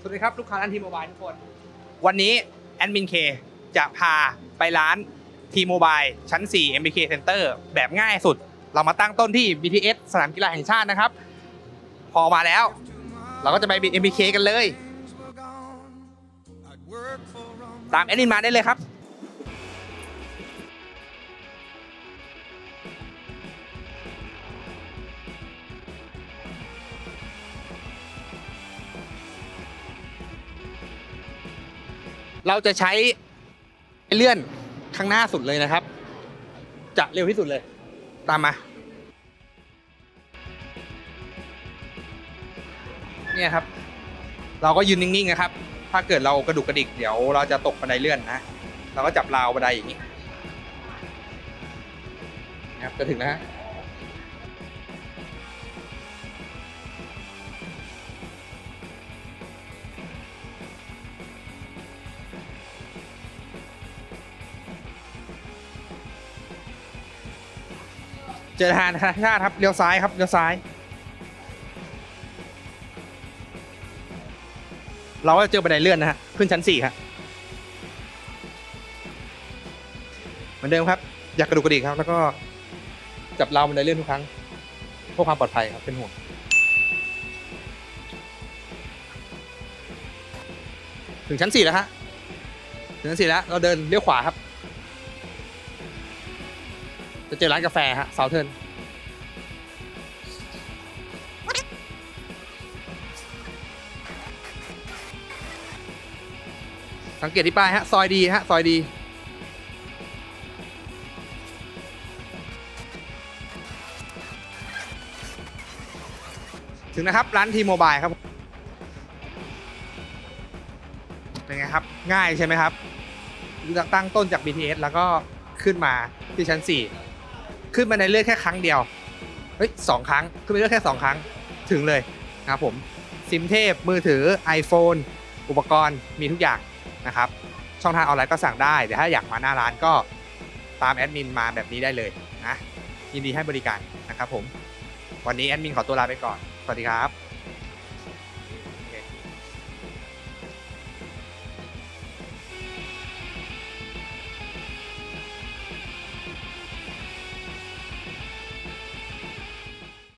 สวัสดีครับ ลูกค้าร้านทีโมบายทุกคน วันนี้แอดมินเคจะพาไปร้านทีโมบายชั้น 4 MBK Center แบบง่ายสุด เรามาตั้งต้นที่ BTS สนามกีฬาแห่งชาตินะครับ พอมาแล้ว เราก็จะไป MBK กันเลย ตามแอดมินมาได้เลยครับ เราจะใช้เลื่อนข้างหน้าสุดเลยนะครับ จะเร็วที่สุดเลย ตามมา เนี่ยครับ เราก็ยืนนิ่งๆนะครับ ถ้าเกิดเรากระดุกกระดิกเดี๋ยวเราจะตกบันไดเลื่อนนะ เราก็จับราวบันไดอย่างนี้นะครับจะถึงแล้วฮะ เจอทานชาติครับเลี้ยวซ้ายครับเลี้ยวซ้าย เราก็จะเจอบันไดเลื่อนนะฮะขึ้นชั้นสี่ครับเหมือนเดิมครับ อยากกระดูกกระดิกครับ แล้วก็จับราวบันไดเลื่อนทุกครั้งเพื่อความปลอดภัยครับเป็นห่วงถึงชั้นสี่แล้วฮะถึงชั้นสี่แล้วเราเดินเลี้ยวขวาครับ จะเจอร้านกาแฟฮะเสาเทิร์นสังเกตที่ป้ายฮะ ซอยดีฮะ ซอยดี ถึงนะครับ ร้านทีโมบายครับ เป็นไงครับ ง่ายใช่ไหมครับ ตั้งต้นจาก BTS แล้วก็ขึ้นมาที่ชั้น 4 ขึ้นมาในเลื่อนแค่ครั้งเดียวเฮ้ยสองครั้ง ขึ้นไปเลื่อนแค่สองครั้งถึงเลยนะครับผมซิมเทพมือถือ iPhone อุปกรณ์มีทุกอย่างนะครับ ช่องทางออนไลน์ก็สั่งได้แต่ถ้าอยากมาหน้าร้านก็ตามแอดมินมาแบบนี้ได้เลยนะยินดีให้บริการนะครับผม วันนี้แอดมินขอตัวลาไปก่อน สวัสดีครับ